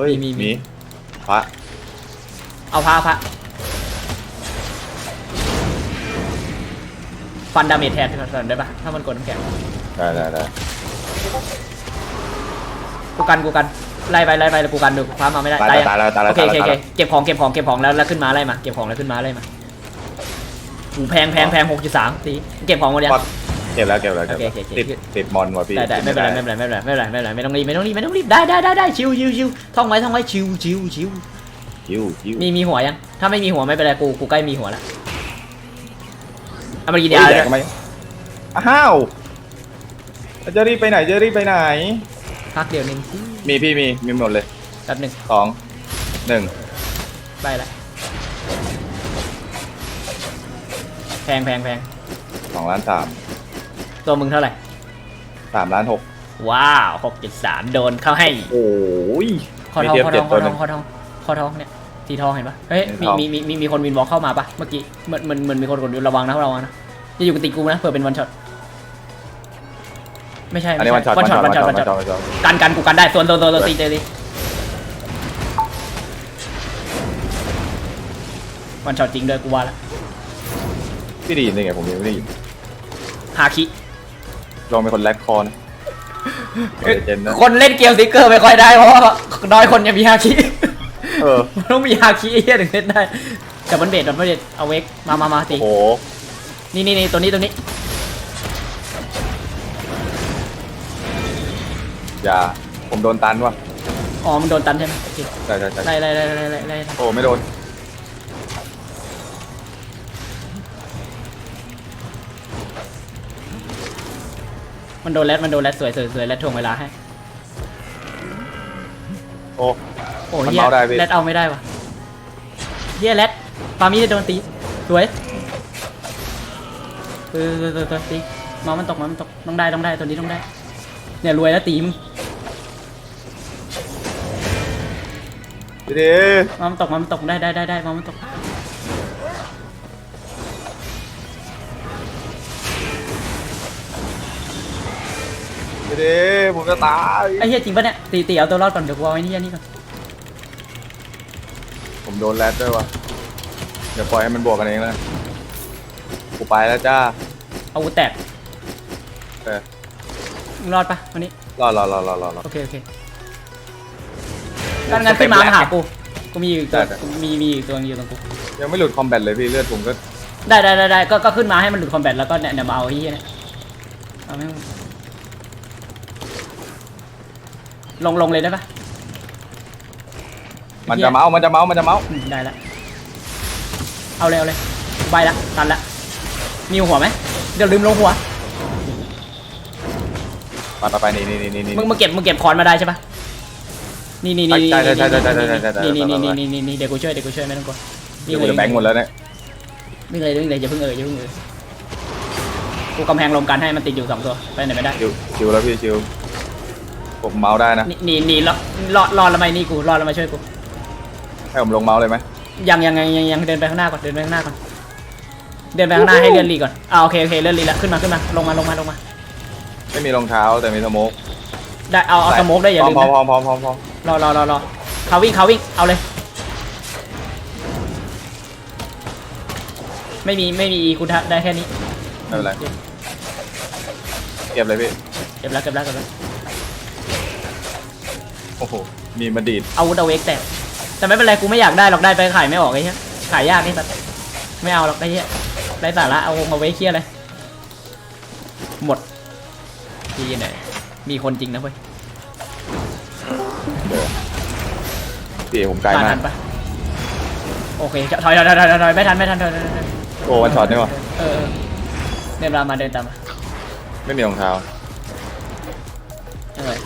เฮ้ยมีมี มีพระเอาพระเอาพระฟันดาเมจแทนก่อนได้ปะถ้ามันกดน้ำแข็งได้ได้ได้กูกันกูกันไล่ไปไล่ไปแล้วกูกันดูพระมาไม่ได้ตายยังตายแล้วตายแล้วโอเคตายโอเคแล้วโอเคเก็บของเก็บของเก็บของแล้วแล้วขึ้นมาไล่มาเก็บของแล้วขึ้นมาไล่มาหูแพงแพงแพงหกจุดสามตีเก็บของหมดยังเก็บแล้วเก็บแล้วเก็บโอแล้วเคโอเค ติดติดมอนว่ะพี่ได้ได้ไม่เป็นไรไม่เป็นไรไม่เป็นไรไม่เป็นไรไม่เป็นไรไม่ต้องรีบไม่ต้องรีบไม่ต้องรีบได้ได้ได้ได้ชิวชิวชิวท่องไว้ท่องไว้ชิวชิวชิวคิวคิวมีมีหัวยังถ้าไม่มีหัวไม่เป็นไรกูกูใกล้มีหัวแล้วเอามากินเฮ้ยายแดเลกยทำไมอ้าวแล้วจะรีบไปไหนจะรีบไปไหน พักเดี๋ยวหนึงสิมีพี่มีมีหมดเลยแป๊บหนึ่งสองหนึ่งไปละแพงแพงแพงสองล้านสาม ตัวมึงเท่าไหร่สามล้านหกว้าวหกจุดสามโดนเข้าให้โอ้ยคอมีทองเทียบคอเจ็ทดองคตัอวหทอนึ่งงคอทองคอทองเนี่ยสีทองเห็นปะเฮ้ยมีทองมีมีมีมีคนวินวอล์กเข้ามาปะเมื่อกี้เหมือนเหมือนเหมือนมีคนกดอยู่ระวังนะระวังนะอย่าอยู่กับติกูนะเผื่อเป็นวันช็อตไม่ใช่อันไม่นี้ใช่วันช็อตวันช็อตวัวันนช็ช็ออตตวัวันนช็อตช็อตวันช็อตกันกันกูกันได้ส่วนตัวตัวตัวตีเจอดิวันช็อตจริงด้วยกูว่าแล้วพี่ได้ยินได้ไงผมยังไม่ได้ยินฮาคิ ลองเป็นคนแรกคอนเจนนะคนเล่นเกมสติกเกอร์ไม่ค่อยได้เพราะว่าน้อยคนยังมีฮาคิเออมันต้องมีฮาคิไอ้เหี้ยถึงเล่นได้แต่มันเบสมันเบสเอาเวกมามามาตีโอ้โหนี่นี่นี่ตัวนี้ตัวนี้อย่าผมโดนตันว่ะอ๋อมันโดนตันใช่ไหมโอเคใช่ใช่ใช่ไล่ไล่ไล่ไล่ไล่ไล่โอ้ไม่โดน มันโดนแรดมันโดนแรดสวยสวยสวยแรดถ่วงเวลาให้ โอ้ โอ้มันเฮียเมาได้พี่ แรดเอาไม่ได้วะเฮียแรดฟาร์มี่จะโดนตี สวยเออเออเออเออตีมามันตกมามันตก ต้องได้ต้องได้ตัวนี้ต้องได้ เนี่ยรวยแล้วตีมดีดี มามันตกมามันตกได้ได้ได้ได้มามันตก ดีดีผมจะตายไอ้เฮียจริงปะเนี่ยตีตีเอาตัวรอดก่อนเดี๋ยวกูเอาไอ้นี่อันนี้ก่อนผมโดนแรดด้วยว่ะเดี๋ยวปล่อยให้มันบวกกันเองแล้วกูไปแล้วจ้าเอากูแตกเออมึงรอดปะวันนี้รอรอรอรอรอรอ โอเคโอเคงั้นงั้นขึ้นมามาหากูกูมีอยู่อีกตัวได้ได้ กูมีมีอีกตัวนึงอยู่ตรงกูยังไม่หลุดคอมแบทเลยพี่เลือดผมก็ได้ได้ได้ได้ก็ก็ขึ้นมาให้มันหลุดคอมแบทแล้วก็เนี่ยเดี๋ยวมาเอาไอ้เหี้ยเนี่ยเอาไม่ง ลงลงเลยได้ปะมันจะเมาส์มันจะเมาส์มันจะเมาส์อืมได้ละเอาเลยเอาเลยใบละตันละมีหัวไหมเดี๋ยวลืมลงหัวไปไปไปนี่นี่นี่นี่นี่ มึงมึงเก็บมึงเก็บคอนมาได้ใช่ปะนี่นี่นี่นี่ใช่ใช่นี่ใช่ใช่ใช่ใช่ใช่ นี่นี่ไปนี่ไปนี่นี่นี่เดี๋ยวกูช่วยเดี๋ยวกูช่วยไม่ต้องกลัวเดี๋ยวกูจะแบงค์หมดแล้วเนี่ย วิ่งเลยวิ่งเลยอย่าเพิ่งเอ่ยอย่าเพิ่งเอ่ยกูกำแพงลมกันให้มันติดอยู่สองตัวไปไหนไม่ได้ชิวชิวแล้วพี่ชิว ผมเมาส์ได้นะ หนี่นี่นี่รอรอรอละไมนี่กูรอละไมช่วยกูให้ผมลงเมาส์เลยไหมยังยังยังยังยังเดินไปข้างหน้าก่อนเดินไปข้างหน้าก่อนเดินไปข้างหน้าให้เลื่อนลีก่อนอ่าโอเคโอเคเลื่อนลีแล้วขึ้นมาขึ้นมาลงมาลงมาลงมาไม่มีรองเท้าแต่มีสโมกได้เอาเอาสโมกได้อย่าลืมพร้อมนะพร้อมพร้อมพร้อมพร้อมรอรอรอรอเขาวิ่งเขาวิ่งเอาเลย ไม่มีไม่มีกูได้แค่นี้ ไม่เป็นไรเก็บเลยพี่เก็บแล้วเก็บแล้วเก็บแล้ว โอ้โห มีมาดีดอาวุธเอาเวกแต่แต่ไม่เป็นไรกูไม่อยากได้หรอกได้ไปขายไม่ออกไอ้เหี้ยขายยากนี่แบบไม่เอาหรอกไอ้เหี้ยไรสาระเอาเอาไว้เคลียร์เลยหมดที่ไหนมีคนจริงนะเว้ยเดี๋ยวพี่ผมไกลทันมาทักนปะโอเคถอยถอยถอยถอยถอยไม่ทันไม่ทันถอยถอยถอยถอยโอ้วันช็อตนี่วะเออเออเดินตามมาเดินตามมาไม่มีรองเท้าเออเ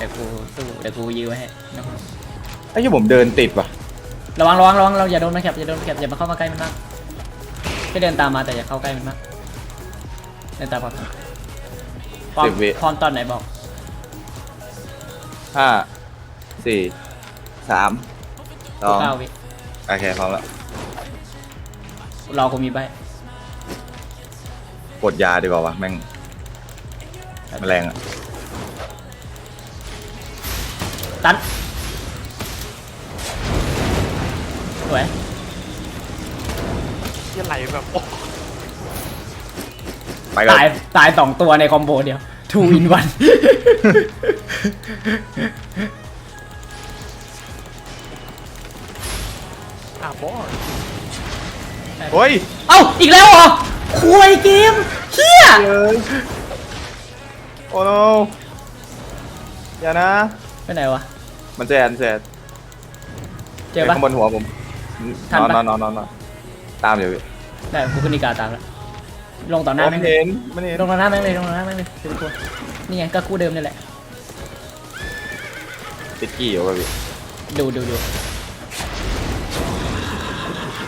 ดี๋ยวกูสู้เดี๋ยวกูยื้อไว้ให้นะไอ้ที่ผมเดินติดว่ะระวังระวังระวังเราอย่าโดนมันแคบอย่าโดนมันแคบอย่ามาเข้ามาใกล้มันมากแค่เดินตามมาแต่อย่าเข้าใกล้มันมากเดินตามพร้อมพร้อมสิบวิพร้อมตอนไหนบอกห้าสี่สามสองเก้าวิโอเคพร้อมแล้วรอกูมีใบกดยาดีกว่าวะแม่งแมลงอะ ตันสวยที่ไหลแบบโอ้ไปกันตายตายสองตัวในคอมโบเดียว two in one อาบอสเฮ้ยเอ้า อีกแล้วเหรอคุยเกมเฮียเอ้ยโอ้โนอย่านะ ไปไหนวะ มันแซนแซนเจอปะ ข้างบนหัวผมทันนอนปะ นอนนอนนอนตามอยู่พี่ได้กูขึ้นอีกาตามแล้วลงต่อหน้าโอ้แม่มันงเลยเห็นมันเห็นลงต่อหน้าแม่งเลยลงต่อหน้าแม่งเลยเป็นตัวนี่ไงก็คู่เดิมนี่แหละ ติดกี้อยู่ป่ะพี่ดูดูดู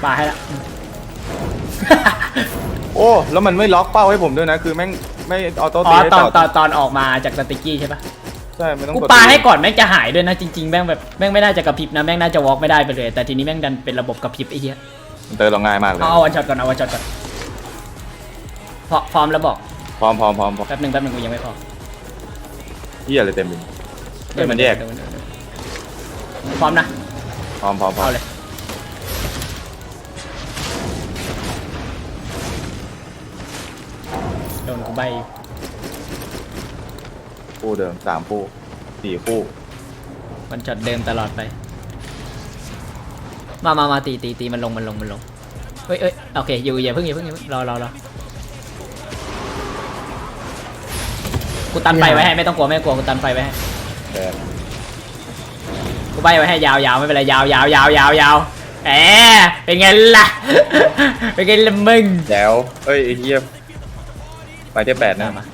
ปาให้ละอืมโอ้แล้วมันไม่ล็อกเป้าให้ผมด้วยนะ คือแม่งไม่ออโต้อ๋ตีอให้ตอนต่อตอนตอนออกมาจากสติกกี้ใช่ปะ ใช่ไม่ต้องกูดปาตีให้ก่อนแม่งจะหายด้วยนะจริงๆแม่งแบบแม่งไม่น่าจะกระพริบนะแม่งน่าจะวอล์กไม่ได้ไปเลย แต่ทีนี้แม่งดันเป็นระบบกระพริบไอ้เหี้ยมันเติมเราง่ายมากเลยเอาเอาวันช็อตก่อนเอาวันช็อตก่อนพอพร้อมแล้วบอกพร้อมพร้อมพร้อมพร้อมแป๊บหนึงแป๊บหนึงกูยังไม่พอเฮียอะไรเต็มเลยเฮ้ยมันแยกเดี๋วเดี๋ยวเดี๋ยวพร้อมนะพร้อมพร้อมพร้อเอามเลยโดนกูใบอยู่ คู่เดิมสามคู่สี่คู่วันช็อตเดิมตลอดไป มามามาตีตีตีมันลงมันลงมันลงเอ้ยเอ้ยโอเคอยู่อย่าเพิ่งอย่าเพิ่งอย่าเพิ่งรอรอรอกูตันไฟไว้ให้ไม่ต้องกลัวไม่ต้องกลัวกูตันไฟไว้ให้แต่กูใบไว้ให้ยาวยาวไม่เป็นไรยาวยาวยาวยาวยาวแหมเป็นไงล่ะ เป็นไงล่ะมึงแล้วเอ้ยไอ้เฮียไปที่แปดนะมา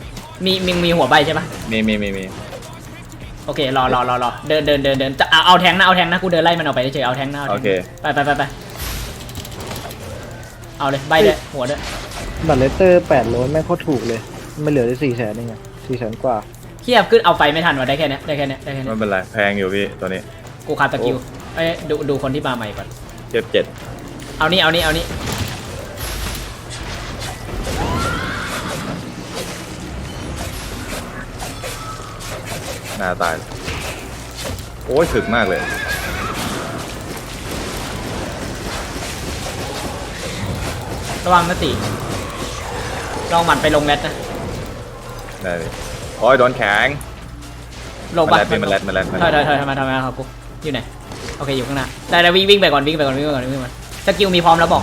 มีมีมีหัวใบใช่ปะมีมีมีมีโอเครอรอรอรอเดินเดินเดินเดินจะเอาเอาแทงนะเอาแทงนะกูเดินไล่มันออกไปเฉยๆเอาแทงนะเอาแทโองเคไปไปไปไปเอาเลยใบเลยหัวด้วยบัตรเลสเตอร์แปดร้อยแม่งโคตรถูกเลยไม่เหลือได้สี่แสนเองอะสี่แสนกว่าเทียบขึ้นเอาไฟไม่ทันว่ะได้แค่เนี้ยได้แค่เนี้ยได้แค่เนี้ไม่ยเป็นไรแพงอยู่พี่ตัวนี้กูขาดสกิลเอ้ยดูดูคนที่มาใหม่ก่อนเจ็ดเจ็ดเอานี่เอานี่เอานี่ น้าตาย โอ้ยถึกมากเลย ระวังนะตีลองหมันไปลงแรดนะ ได้เลยโอ้ยโดนแข็ง ลงมันปะแรดพี่มันแรดมันแรดมันถแรอยดถอยถอยทำไมทำไมครับกูอยู่ไหน โอเคอยู่ข้างหน้า ได้ได้วิ่งวิ่งไปก่อนวิ่งไปก่อนวิ่งไปก่อนวิ่งไปก่อนสกิลมีพร้อมแล้วบอก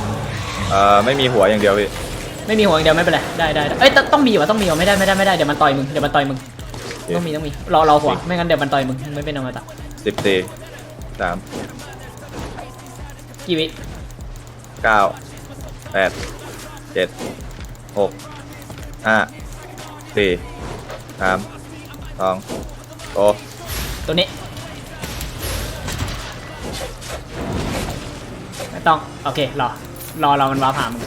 เอ่อไม่มีหัวอย่างเดียวพี่ ไม่มีหัวอย่างเดียวไม่เป็นไร ได้ได้ได้เอ้ยต้องต้องมีว่ะต้องมีว่ะไม่ได้ไม่ได้ไม่ได้เดี๋ยวมันต่อยมึงเดี๋ยวมันต่อยมึง ต้องมีต้องมีรอรอหัวไม่งั้นเดี๋ยวมันต่อยมึงมึงไม่เป็นอมตะสิบสี่สามกี่วิเก้าแปดเจ็ดหกห้าสี่สามสองโอ้ตัวนี้ไม่ต้อง โอเครอรอรอมันว้าผ่ามึง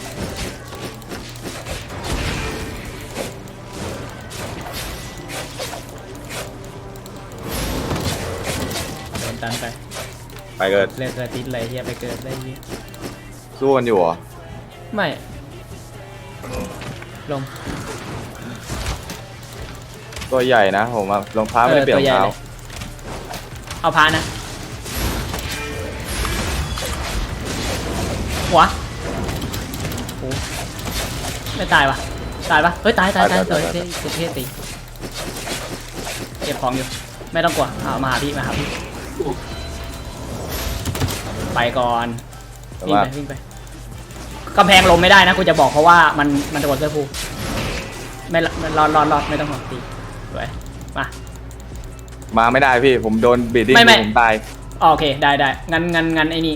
ตันไปไปเกิดเลือกเกิดติดเลยเฮียไปเกิดได้เฮียสู้กันอยู่เหรอไม่ ลง ตัวใหญ่นะผมอะรองเท้าไม่ได้เปลี่ยนรองเท้าเอาพานะ หัวโอ้ไม่ตายวะตายปะเฮ้ยตายตายตายตัวเท่ตัวเท่ตีเก็บของอยู่ ไม่ต้องกลัวเอามาหาพี่มาหาพี่ ไปก่อนแต่วิ่งว่าไปวิ่งไปกำแพงลงไม่ได้นะกูจะบอกเพราะว่ามันมันโดนเสื้อผูไม่ละไม่รอดรอดรอดไม่ต้องห่วงตีสวยมา มาไม่ได้พี่ผมโดนบีดดิ้งไม่ไม่ ผมตายอ๋อโอเคได้ได้งั้นงั้นงั้นไอ้นี่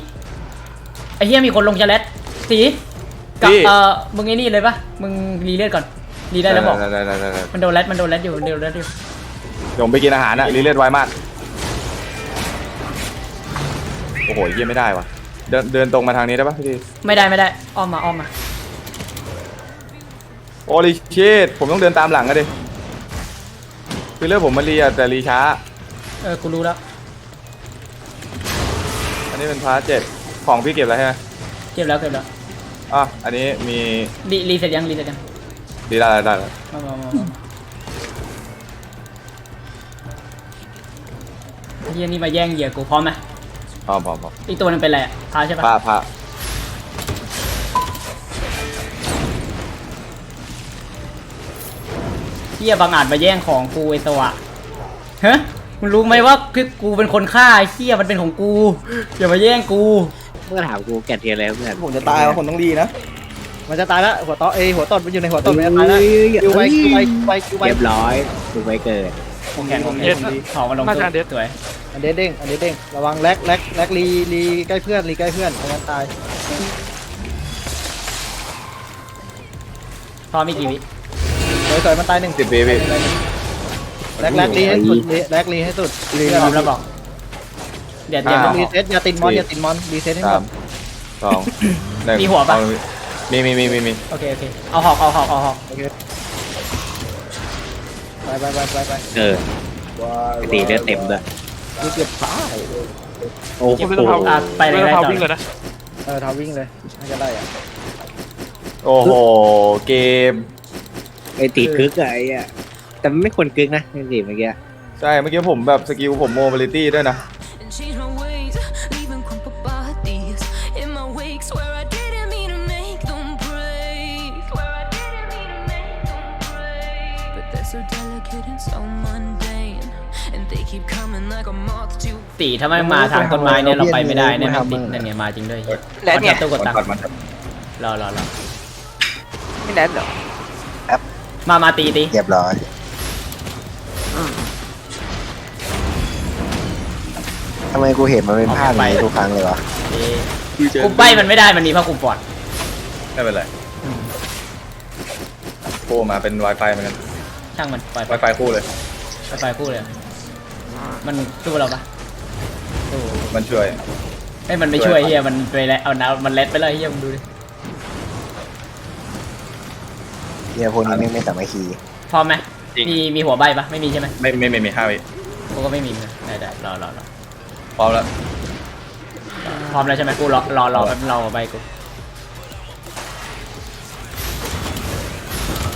ไอ้เฮียมีคนลงจะเลตสีกับพี่เอ่อมึงไอ้นี่เลยปะมึงรีเลือดก่อนรีได้แล้วบอกได้ได้ได้ได้ได้มันโดนเลตมันโดนเลตอยู่มันโดนเลตอยู่ เดี๋ยวผมไปกินอาหารอะรีเลือดไวมาก โอ้โหเยี่ยไม่ได้วะเดินเดินตรงมาทางนี้ได้ปะพี่ทีไม่ได้ไม่ได้อ้อมมาอ้อมมาโอ้ลิชิตผมต้องเดินตามหลังอะดิคือเลือดผมมันรีอะแต่รีช้า เออกูรู้แล้วอันนี้เป็นพาร์ทเจ็ดของพี่เก็บแล้วใช่ไหมเก็บแล้วเก็บแล้วอะอันนี้มีรีรีเสร็จยังรีเสร็จยังดีได้ได้ได้ได้มามามามาไอ้เฮียนี่มาแย่งเหยื่อกูพร้อมไหม พอพอพออีกตัวหนึงเป็นอะไรอะพาใช่ปะผ้าผ้าเฮียบางอาจมาแย่งของกูไอตัวฮะมึงรู้ไหมว่าคือกูเป็นคนฆ่าไอ้เฮียมันเป็นของกูอย่ามาแย่งกูเมื่อถามกูแกะเทียนอะไรเพื่อนผมจะตายแล้วผมต้องดีนะ มันจะตายแล้วหัวต้อเอยหัวต้นมันอยู่ในหัวต้นมันจะตายแล้วเอ้ยคิวไว้คิวไว้คิวไว้คิวไว้เรียบร้อยถูกไว้เกิดผมแข่งผมแข่งถอมาลงน่าจะเด็ด สวย อันเดดเด้งอันเดดเด้งระวังแลกแลกแลกรีรีใกล้เพื่อนรีใกล้เพื่อนไม่งั้นตายพอมีกี่วิสวยสวยมันตายหนึ่งสิบปีพี่ แลกแลกรีให้สุดแลกรีให้สุดรีพร้อมแล้วบอก เดี๋ยวเดี๋ยว อ่า รีเซ็ตอย่าติดมอนอย่าติดมอนรีเซ็ตให้หสามมด สองหนึ่งมีหัวปะ เอามีมีมีมีมีโอเคโอเค เอาหอกเอาหอกเอาหอกไปไปไปไปไปเออตีเลือดเต็มด้วย กูเกือบตายโอ้โหไม่ต้องเท้าอะไปเลยไม่ได้ต้องต่เท้าอวิ่งเลยนะเออทาวิ่งเลยน่าจะได้อะโอ้โห เกม ไอตีกึกอะไอ้อะแต่มันไม่ควรกึกนะไอ้ตีเมื่อกี้ ใช่ เมื่อกี้ผมแบบสกิลผมโมบิลิตี้ด้วยนะ ตีถ้าไม่มาทางต้นไม้เนี่ยเราไปไม่ได้เนี่ยมันติดนั่นไงมาจริงด้วยเหี้ยแล้วเนี่ยกดตู้กดตังค์ก่อนมันครับรอรอรอไม่แน่นเหรอมามาตีตีเรียบร้อยทำไมกูเห็นมันเป็นภาพอย่างนี้ทุกครั้งเลยวะตีคุมใบมันไม่ได้มันมีผ้าคลุมปอดไม่เป็นไรคู่มาเป็น Wi-Fi เหมือนกันช่างมันปล่อยไป Wi-Fi คู่เลยไปไปคู่เลย มันสู้เราปะสู้มันช่วย ไอ้ยมันไม่ช่วยเฮียมันไปแล้วเอาน้ำมันเล็ดไปเลยเฮียมึงดูดิเฮียพวกนี้ไม่ไม่สามัคคีพร้อมไหมจริง มีมีหัวใบปะไม่มีใช่ไหมไม่ไม่ไม่มีห้าวิกูก็ไม่มีเหมือนกันได้ได้รอรอรอพร้อมแล้วพร้อมแล้วใช่ไหมกูรอรอรอแป๊บรอหัวใบกู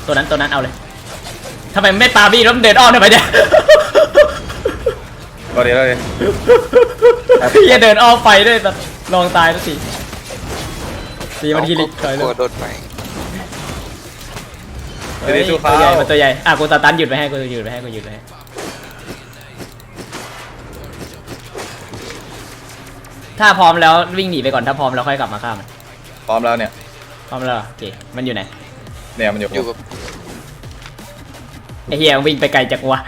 ตัวนั้นตัวนั้นเอาเลยทำไมมันไม่ปาบี้แล้วมันเดินอ้อมทำไมเนี่ย ก็ดีแล้วเลยเฮียเดินอ้อมไฟด้วยแต่ลองตายแล้วสิสีมันฮิลิกถอยเลยโดนไปเฮ้ยตัวใหญ่มันตัวใหญ่อะกูสตันหยุดไปให้กูหยุดไปให้กูหยุดไปให้ถ้าพร้อมแล้ววิ่งหนีไปก่อนถ้าพร้อมแล้วค่อยกลับมาฆ่ามันพร้อมแล้วเนี่ย พร้อมแล้วเหรอโอเคมันอยู่ไหนเนี่ยมันอยู่อยู่กับไอเฮียวิ่งไปไกลจากวะ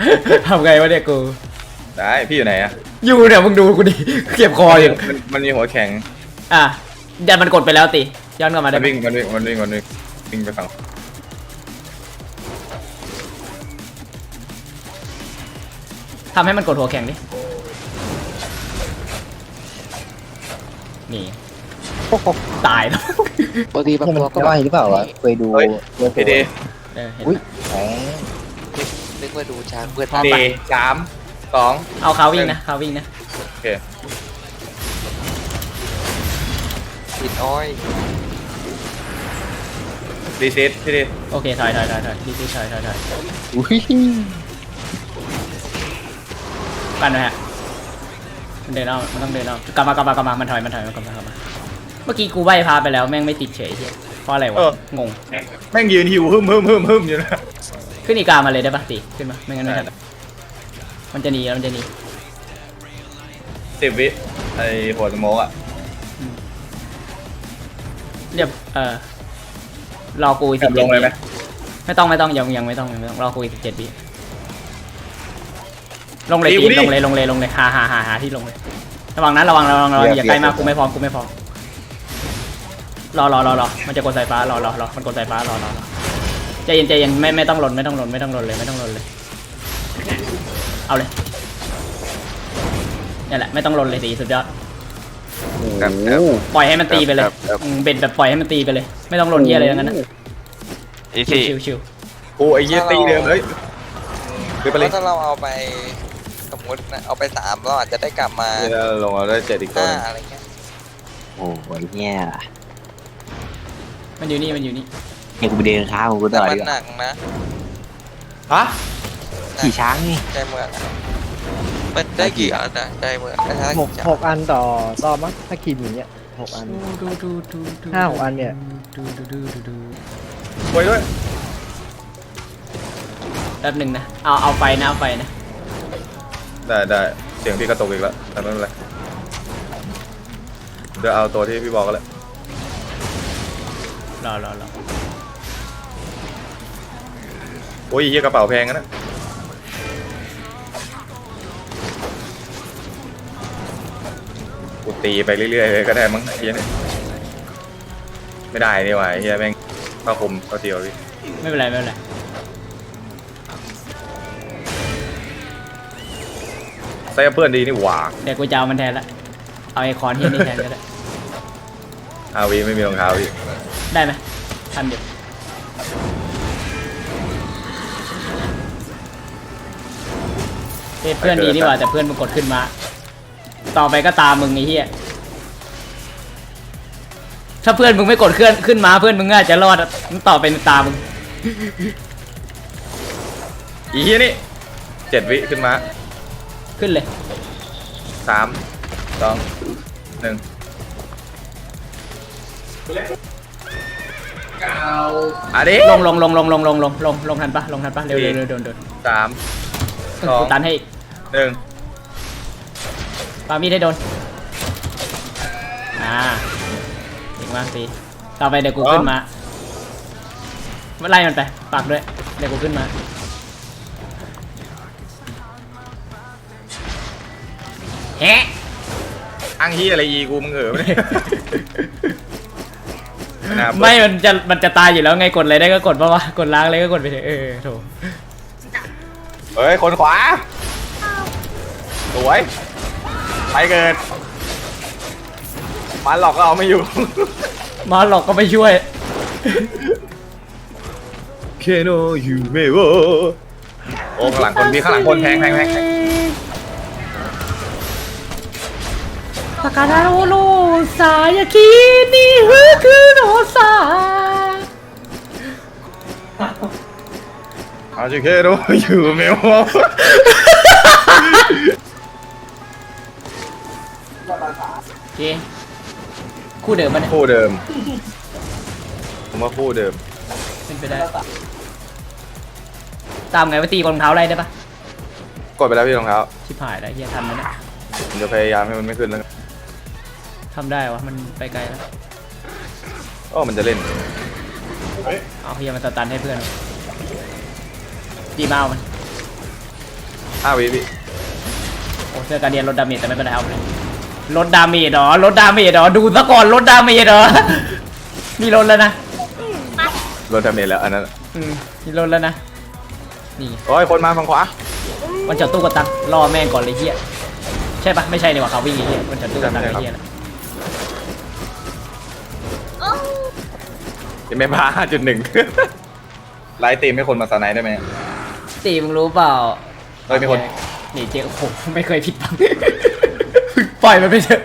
ทำไงวะเนี่ยกู ได้พี่อยู่ไหนอะอยู่เนี่ยมึงดูกูดิเก็บคออยู่มันมันมีหัวแข็งอะยันมันกดไปแล้วติย้อนกลับมามัได้นไหมวิ่งมันวิ่งมันวิ่งมันวิ่งวิ่งไปฝั่งทำให้มันกดหัวแข็งดินี่ตายแล้วปกติบางนี่ตัมัวนก็ย่อยหรือเปล่าวะเคยดูเฮ้ยเรื่องพีดีเออเห็นอุ้ยไหมแหมนึกว่าดูช้างเพื่อนพร้อมดีปะสาม สองเอาเขาวิ่งนะเขาวิ่งนะโอเคปิดอ้อยรีเซ็ตพี่ดีโอเคถอยถอยถอยถอยดีดีถอยถอยถอยอุ้ยปั่นหน่อยฮะมันเดินเอามันต้องเดินเอากลับมากลับมากลับมามันถอยมันถอยมันกลับมากลับมาเมื่อกี้กูใบพาไปแล้วแม่งไม่ติดเฉยเฮียเพราะอะไรวะงงแม่งยืนหิวฮึมฮึมฮึมฮึมอยู่นะขึ้นอีกามาเลยได้ปะตีขึ้นมาไม่งั้นไม่ทัน มันจะหนีแล้วมันจะหนีสิบวิไอหัวสโมกอะเรียบเออรอกูอีกแอสิบบลเจ็ดงเลยไหมไม่ต้องไม่ต้องยังยังไม่ต้องยังไม่ต้องรอกูอีกสิบเจ็ดวิลงเลยตีลงเลยลงเลยลงเลยหาหาหาหาที่ลงเลย ระวังนะระวังระวังระวังอย่าใกล้มากกูไม่พร้อมกูไม่พร้อมรอรอรอรอมันจะกดสายฟ้ารอรอรอมันกดสายฟ้ารอรอรอใจเย็นใจเย็นไม่ไม่ต้องหล่นไม่ต้องหล่นไม่ต้องหล่นเลยไม่ต้องหล่นเลย เอาเลยนี่แหละไม่ต้องหล่นเลยตีสุดยอดครับครับ ปล่อยให้มันตีไปเลยอืมเบ็ดแบบปล่อยให้มันตีไปเลย ไม่ต้องหล่นเยี่ยอะไรทั้งนั้นนะอีชิสี่วชิวโอ้ไอ้เหี้ยตีเดิมเลยคือไปเลยถ้าเราเอาไปสมมตินะเอาไปสามเราอาจจะได้กลับมาเดี๋ยวลงเอาได้เจ็ดอีกตัวห้าหนึ่งอะไรเงี้ยโอ้โหเนี่ยมันอยู่นี่มันอยู่นี่ เดี๋ยวกูไปเดินข้าวกูแต่ต่อมัดีนกหว่านักนะฮะ ขี่ช้างนี่ใจเมืองอะมันจะได้กี่อันนะได้เมื่อได้หกกี่หกอันต่อรอบมั้งถ้าขี่หมีอะหกอันห้าหกอันเนี่ยไปด้วยแป๊บหนึ่งนะ เอาเอาไฟนะเอาไฟนะ ได้ได้เสียงพี่กระตุกอีกแล้วแต่ไม่เป็นไรเดี๋ยวเอาตัวที่พี่บอกก็แล้วรอรอรอโอ้ยเฮียกระเป๋าแพงอะนะ กูตีไปเรื่อยๆเลยก็ได้มั้งไอ้เฮียเนี่ยไม่ได้นี่หว่าไอ้เฮียแม่งผ้าคลุมก็เดียวพี่ไม่เป็นไรไม่เป็นไรใส่กับเพื่อนดีนี่หว่าเดี๋ยวกูจะเอามันแทนละเอาไอคอนที่นี่แทนก็ได้อาวีไม่มีรองเท้าพี่ได้ไหมทันอยู่เฮ้ยเพื่อนดีนี่หว่าแต่เพื่อนมึงกดขึ้นมา ต่อไปก็ตามมึงไอ้เหี้ยถ้าเพื่อนมึงไม่กดเคลื่อนขึ้นมาเพื่อนมึงอาจจะรอดอะมึงต่อไปตามมึงอีเฮียนี่เจ็ดวิขึ้นมาขึ้นเลย สามสองหนึ่งอะดิลงลงลงลงลงลงลงลงลงทันปะลงทันปะเร็วสี่เร็วเร็วโดนโดนสามสองกูตันให้อีกหนึ่ง ปามีดให้โดน อ่าเก่งมากสิต่อไปเดี๋ยวกูขึ้นมาไล่มันไปปากด้วย เดี๋ยวกูขึ้นมา แฮะอังฮียอะไรอีกูมึงเออไม่ได้น่าเบื่อไม่ มันจะ มันจะตายอยู่แล้วไง กดอะไรได้ก็กดปะวะกดล้างอะไรก็กดไปเถอะ เออโถเฮ้ย คนขวา สวย ไปเกิดมันหลอกก็เอาไม่อยู่ มาหลอกก็ไม่ช่วย เคโนยูเมโวโอ้ข้างหลังคนมีข้างหลังคนแทงแทงแทงแทงสากาดาโอโรสายากินี่ฮือคือโนซาเอาจิเคโนยูเมโวโอ เคคู่เดิมมันยคู่เดิม ผมว่าคู่เดิม เป็นไปได้ตามไงว่าตีกับรองเท้าอะไรได้ปะกดไปแล้วพี่รองเท้าชิบหายแล้วเฮียทันไหมเนี่ยผมจะพยายามให้มันไม่ขึ้นแล้วทำได้วะมันไปไกลแล้วโอ้มันจะเล่น เอาเฮียมันสตันให้เพื่อนดีมาเอามันห้าวิพี่โอ้เสื้อการเดียนลดดาเมจแต่ไม่เป็นไรเอาไปเลย ลดดาเมจเหรอลดดาเมจเหรอดูซะก่อนลดดาเมจเหรอ มีลดแล้วนะโดนดาเมจแล้วอันนั้นอืมมีลดแล้วนะนี่โอ้ยคนมาฝั่งขวาวันจอดตู้กระตังรอแม่งก่อนเลยเฮียใช่ปะไม่ใช่ดีกว่าเขาวิ่งไอ้เฮียวันจอดตู้กระตังไอ้เฮียนะยังไม่พาจุดหนึ่งไลท์ตีมให้คนมาสไนด์ได้ไหมตีมึงรู้เปล่าเฮ้ยมีคน นี่เจ๊โอ้โหไม่เคยผิดหวัง ปล่อยมันไปเถอะ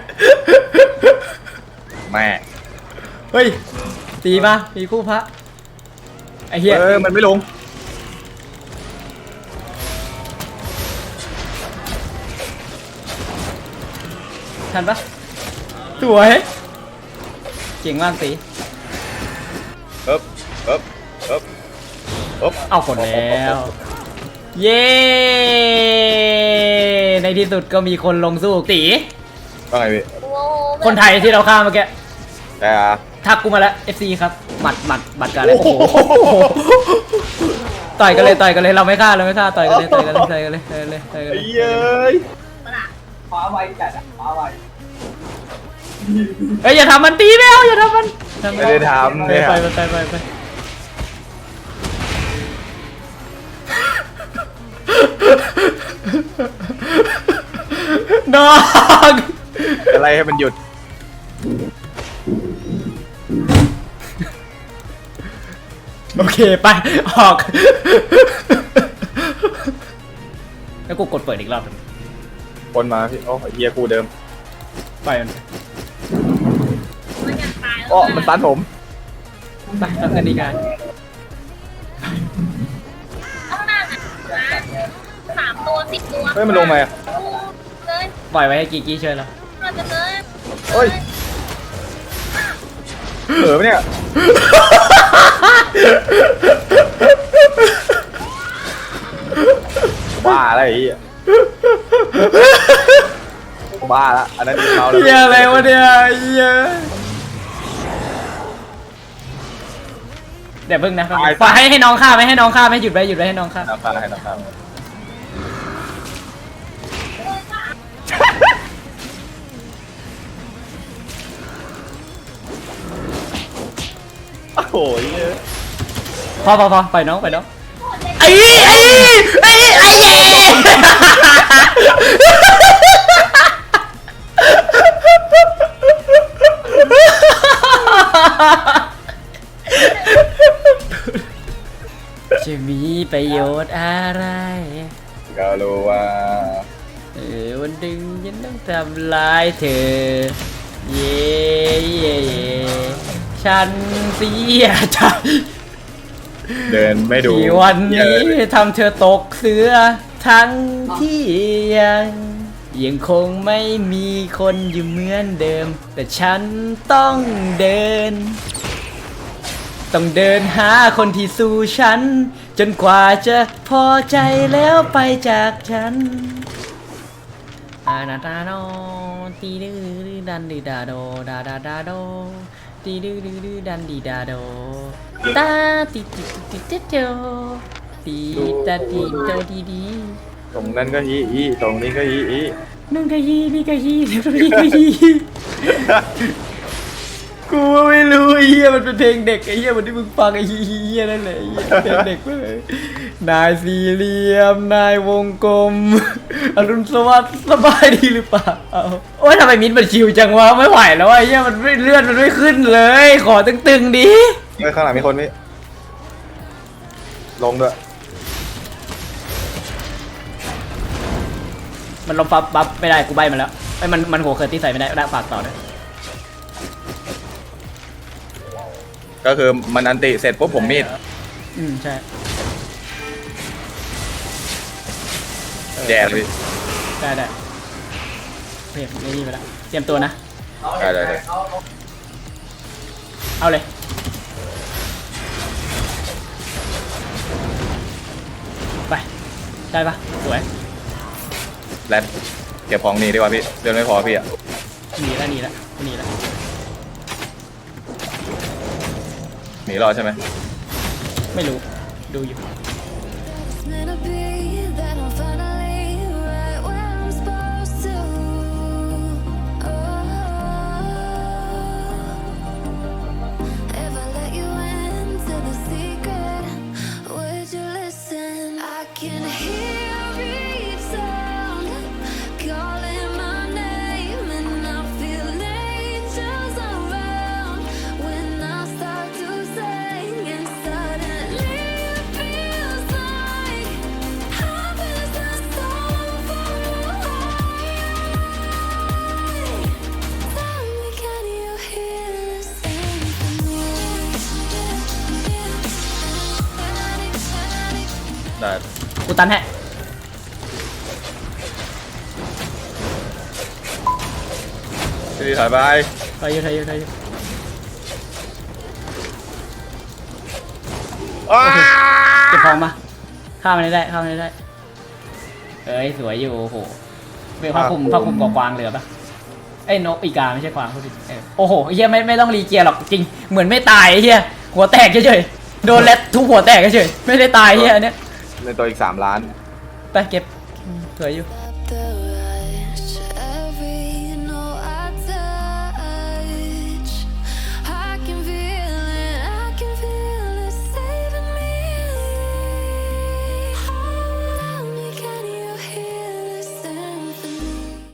แม่เฮ้ย ตีมามีคู่พระ ไอ้เฮียเออมันไม่ลง ทันปะสวย เก่งมากตีเอ๊บเอ๊บเอ๊บเอ๊บเอากดแล้ว เย้ ในที่สุดก็มีคนลงสู้ตี ว่าไงพี่คนไทยที่เราฆ่าเมื่อกี้แต่อะทักกูมาแล้ว FC ครับหมัดหมัดบัตรกันเลยโอ้โหต่อยกันเลยต่อยกันเลยเราไม่ฆ่าเราไม่ฆ่าต่อยกันเลยต่อยกันเลยต่อยกันเลยต่อยกันเลยต่อยกันเลยเย้ยเอ้ยอย่าทำมันตีไม่เอาอย่าทำมันไม่ได้ทำไปเนี่ยไปไปไปไปน้อง อะไรให้มันหยุด โอเคไป ออก แล้วกูกดเปิดอีกรอบหนึ่งคนมาพี่โอ้ยเฮียกูเดิมไปมันโอ้มันตันผมไปทำกันดีกันสามตัวสิบตัวเฮ้ยมันลงมาปล่อยไว้ให้กีกี้ช่วยเรา โอ้ยเหลือปะเนี่ยบ้าอะไรไอ้เหี้ยบ้าละอันนั้นเราแล้วเฮียอะไรวะเนี่ยเฮียเดี๋ยวพึ่งนะปล่อยให้ให้น้องฆ่าไหมให้น้องฆ่าไหมหยุดไว้หยุดไว้ให้น้องฆ่าน้ำตาให้น้ำตา หเหี้ยพอพอพอปล่อยน้องปล่อยน้องไอ้ไอ้ไอ้ไอ้เย่จะมีประโยชน์อะไร ก็รู้ว่าเออวันดึงยันต้องทำลายเธอ เย่เย่เย่ ฉันเสียใจเดินไม่ดูที่วันนี้ทำเธอตกเสือ ทั้งที่ยังยังคงไม่มีคนอยู่เหมือนเดิม แต่ฉันต้องเดิน ต้องเดินหาคนที่สู้ฉัน จนกว่าจะพอใจแล้วไปจากฉันอานาดาโดตีดื้อดันดีดาโดดาดาดาโด ตีดื้อดื้อดื้อดันดีดาโดตาติติติติโดตีตาติโดดีดีตรงนั้นก็ฮีอีตรงนี้ก็ฮีอีนั่นก็ยีนี่ก็ยีนี่ก็ยีกูไม่รู้ไอ้เหี้ยมันเป็นเพลงเด็กไอ้เหี้ยวันที่มึงฟังไอ้เหี้ยนั่นแหละไอ้เหี้ยเพลงเด็กเลย นายสี่เหลี่ยม นายวงกลม อรุณสวัสดิ์สบายดีหรือเปล่าโอ้ยทำไมมิดมันชิวจังวะไม่ไหวแล้วไอ้เหี้ยมันไม่เลื่อนมันไม่ขึ้นเลย ขอตึงๆดิเฮ้ยข้างหลังมีคนพี่ลงด้วย มันลงปั๊บปั๊บไม่ได้กูใบมันแล้วไอ้ยมันมันโหเคอร์ตี้ใส่ไม่ได้ได้ฝากต่อนะก็คือมันอันติเสร็จปุ๊บผมมีดอืมใช่ แย่เลยพี่ได้ได้เฮ้ยไม่นี่ไปแล้วเตรียมตัวนะ ได้ได้ได้เอาเลย ไป ได้ปะสวย แรดเก็บของหนีดีกว่าพี่เดินไม่พอพี่อะหนีแล้วหนีแล้วหนีแล้วหนีรอดใช่ไหมไม่รู้ ดูอยู่ It's meant ตันให้พี่ถอยไปถอยอยู่ถอยอยู่ถอยอยู่อ้าเก็บของมาข้ามมันให้ได้ข้ามมันให้ได้เอ้ยสวยอยู่โอ้โหเป็นผ้าคลุมผ้าคลุมกอกวางเหลือปะไอ้ยนกอีกาไม่ใช่กวางพูดผิดเออโอ้โหไอ้เฮียไม่ไม่ต้องรีเกียร์หรอกจริงเหมือนไม่ตายไอ้เฮียหัวแตกเฉยๆโดนแรดทุบหัวแตกเฉยๆไม่ได้ตายไอ้เฮียอันเนี้ย ในตัวอีกสามล้าน ไปเก็บอืมสวยอยู่